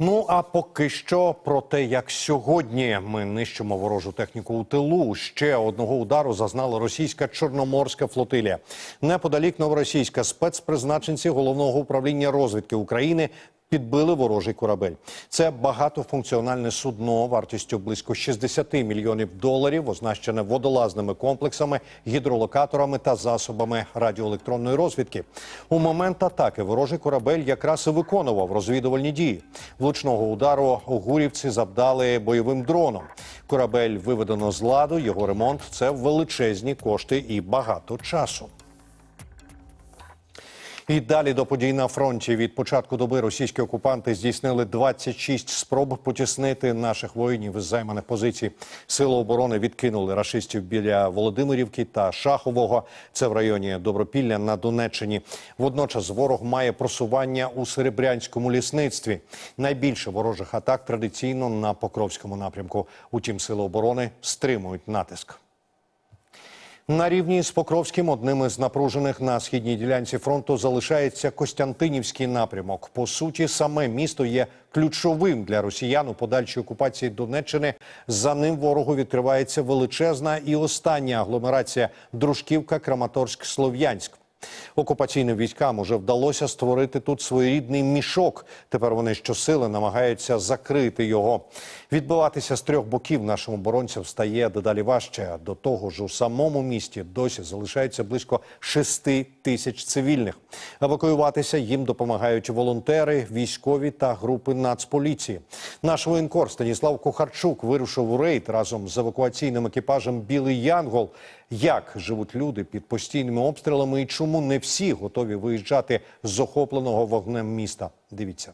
Ну а поки що про те, як сьогодні ми нищимо ворожу техніку у тилу. Ще одного удару зазнала російська чорноморська флотилія. Неподалік новоросійська спецпризначенці головного управління розвідки України. Підбили ворожий корабель. Це багатофункціональне судно вартістю близько 60 мільйонів доларів, означене водолазними комплексами, гідролокаторами та засобами радіоелектронної розвідки. У момент атаки ворожий корабель якраз і виконував розвідувальні дії. Влучного удару гурівці завдали бойовим дроном. Корабель виведено з ладу. Його ремонт це величезні кошти і багато часу. І далі до подій на фронті від початку доби російські окупанти здійснили 26 спроб потіснити наших воїнів із займаних позицій. Сили оборони відкинули рашистів біля Володимирівки та Шахового. Це в районі Добропілля на Донеччині. Водночас ворог має просування у серебрянському лісництві. Найбільше ворожих атак традиційно на Покровському напрямку. Утім, сили оборони стримують натиск. На рівні з Покровським одним із напружених на східній ділянці фронту залишається Костянтинівський напрямок. По суті, саме місто є ключовим для росіян у подальшій окупації Донеччини. За ним ворогу відкривається величезна і остання агломерація Дружківка, Краматорськ, Слов'янськ. Окупаційним військам уже вдалося створити тут своєрідний мішок. Тепер вони щосили намагаються закрити його. Відбиватися з трьох боків нашим оборонцям стає дедалі важче. До того ж, у самому місті досі залишається близько шести тисяч цивільних. Евакуюватися їм допомагають волонтери, військові та групи нацполіції. Наш воєнкор Станіслав Кухарчук вирушив у рейд разом з евакуаційним екіпажем Білий Янгол. Як живуть люди під постійними обстрілами і чому не всі готові виїжджати з охопленого вогнем міста? Дивіться.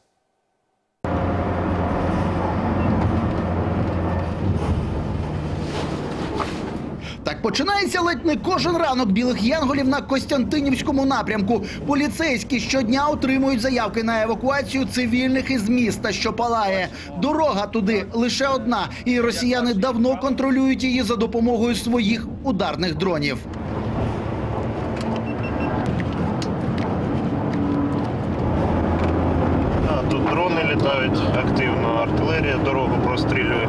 Так починається ледь не кожен ранок білих янголів на Костянтинівському напрямку. Поліцейські щодня отримують заявки на евакуацію цивільних із міста, що палає. Дорога туди лише одна, і росіяни давно контролюють її за допомогою своїх ударних дронів. А, тут дрони активно, артилерія дорогу прострілює.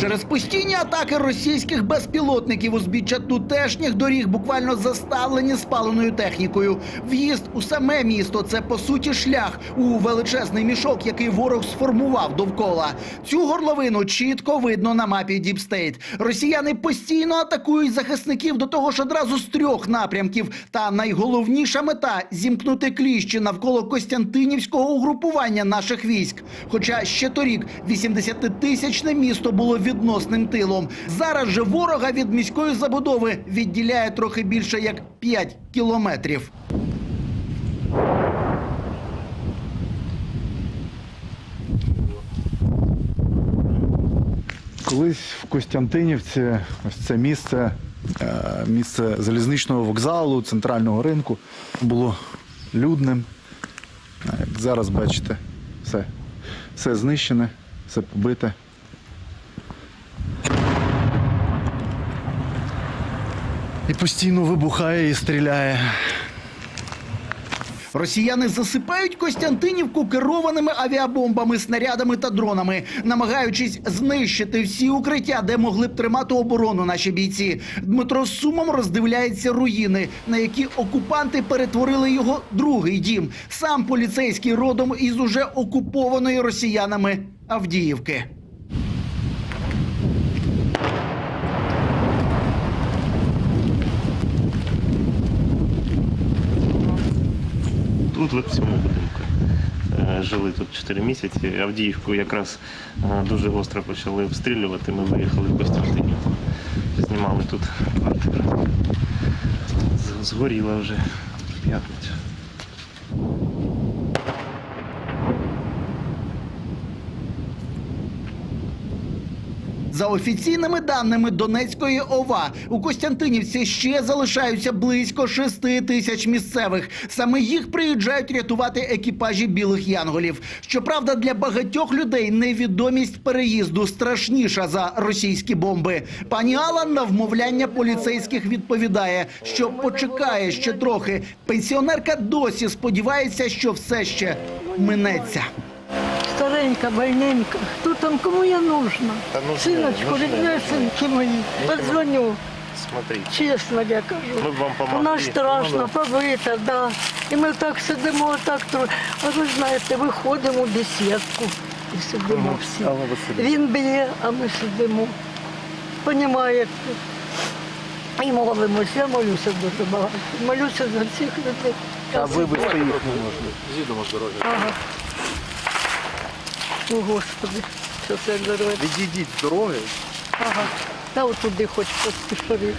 Через постійні атаки російських безпілотників узбіччя тутешніх доріг буквально заставлені спаленою технікою. В'їзд у саме місто це по суті шлях у величезний мішок, який ворог сформував довкола. Цю горловину чітко видно на мапі Діпстейт. Росіяни постійно атакують захисників до того ж одразу з трьох напрямків. Та найголовніша мета зімкнути кліщі навколо Костянтинівського угрупування наших військ. Хоча ще торік 80-тисячне місто було відносним тилом. Зараз же ворога від міської забудови відділяє трохи більше як 5 кілометрів. Колись в Костянтинівці ось це місце, е, місце залізничного вокзалу, центрального ринку було людним. Як зараз бачите, все, все знищене, все побите. І постійно вибухає і стріляє. Росіяни засипають Костянтинівку керованими авіабомбами, снарядами та дронами, намагаючись знищити всі укриття, де могли б тримати оборону наші бійці. Дмитро з сумом роздивляється руїни, на які окупанти перетворили його другий дім. Сам поліцейський родом із уже окупованої росіянами Авдіївки. Тут в цьому будинку. Е, Жили тут 4 місяці. Авдіївку якраз е, дуже гостро почали обстрілювати. Ми виїхали в Костянтинівку. Знімали тут квартиру. Згоріла вже в п'ятницю. За офіційними даними Донецької ОВА, у Костянтинівці ще залишаються близько 6 тисяч місцевих. Саме їх приїжджають рятувати екіпажі білих янголів. Щоправда, для багатьох людей невідомість переїзду страшніша за російські бомби. Пані Алла на вмовляння поліцейських відповідає, що почекає ще трохи. Пенсіонерка досі сподівається, що все ще минеться. Старенька, больненька. Кто там, кому я нужна? Та нужна, Синочку, сынки мои, позвоню. Смотрите. Чесно я кажу. Ми б вам помогли. Вона страшно, побита, да. І ми так сидимо, так тро- А ви знаєте, виходимо в бесідку і сидимо всі. Він б'є, а ми сидимо. Понімаєте? І молимося, я молюся дуже багато. Молюся за всіх людей. А ви вистоїти не можете. З'їдемо з дороги. Ага. О, Господи, що це дороги. Відійдіть з дороги. Ага. Та от туди хоч поспішові.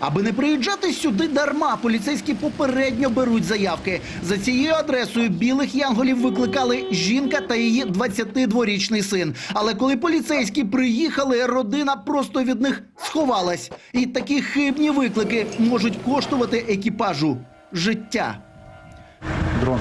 Аби не приїжджати сюди дарма, поліцейські попередньо беруть заявки. За цією адресою білих янголів викликали жінка та її 22-річний син. Але коли поліцейські приїхали, родина просто від них сховалась. І такі хибні виклики можуть коштувати екіпажу життя. Дрон.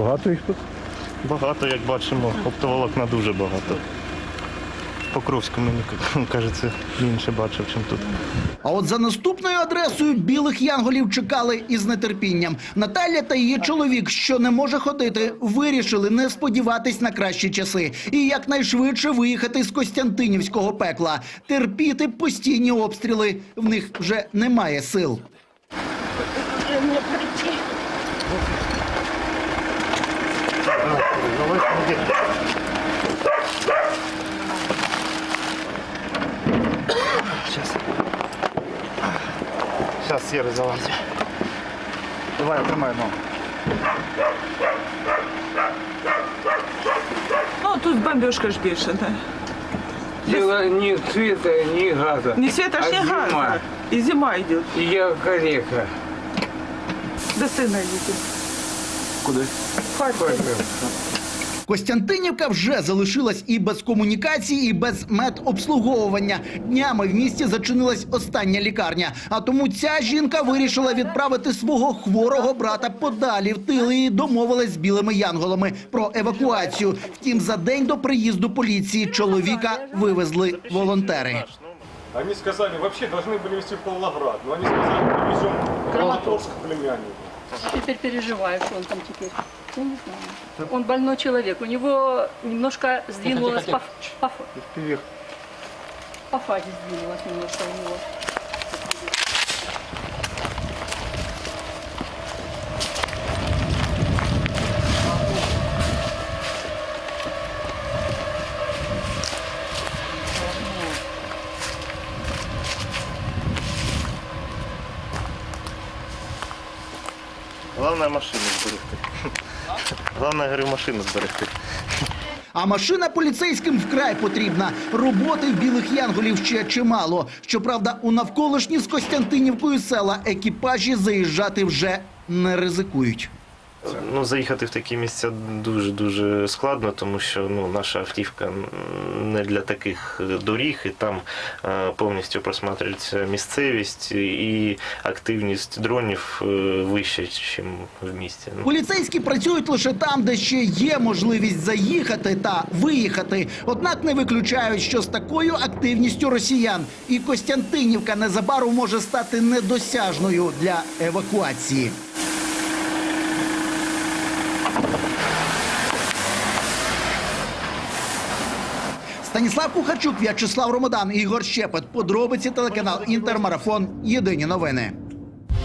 Багато їх тут? Багато, як бачимо, оптоволокна дуже багато. В Покровську мені кажеться більше бачив, ніж тут. А от за наступною адресою білих янголів чекали із нетерпінням. Наталя та її чоловік, що не може ходити, вирішили не сподіватись на кращі часи і якнайшвидше виїхати з Костянтинівського пекла, терпіти постійні обстріли. В них вже немає сил. Зараз сіри залазить. Давай, тримай, ну. Ну, тут бомбежка ж бешеная. Дело не света, не газа. Не света ж А не зима. газа. И зима идет. И я калека. До сына едет. Куди? Костянтинівка вже залишилась і без комунікації, і без медобслуговування. Днями в місті зачинилась остання лікарня. А тому ця жінка вирішила відправити свого хворого брата подалі в тили і домовилась з білими янголами про евакуацію. Втім, за день до приїзду поліції чоловіка вивезли волонтери. Они сказали, вообще должны были в Павлоград, но они сказали, привезем в Краматорск племяннику. Теперь переживаю, что он там теперь. Я не знаю. Он больной человек. У него немножко сдвинулось по, по, по фазе сдвинулось немножко у него. Головне машину зберегти. Головне, говорю, машину зберегти. А машина поліцейським вкрай потрібна. Роботи в білих янголів ще чимало. Щоправда, у навколишні з Костянтинівкою села екіпажі заїжджати вже не ризикують. Ну, заїхати в такі місця дуже-дуже складно, тому що ну, наша автівка не для таких доріг, і там е, повністю просматрюється місцевість і активність дронів е, вища, ніж в місті. Ну, Поліцейські працюють лише там, де ще є можливість заїхати та виїхати. Однак не виключають, що з такою активністю росіян і Костянтинівка незабаром може стати недосяжною для евакуації. Станіслав Кухарчук, В'ячеслав Ромадан, Ігор Щепет. Подробиці телеканал Інтермарафон. Єдині новини.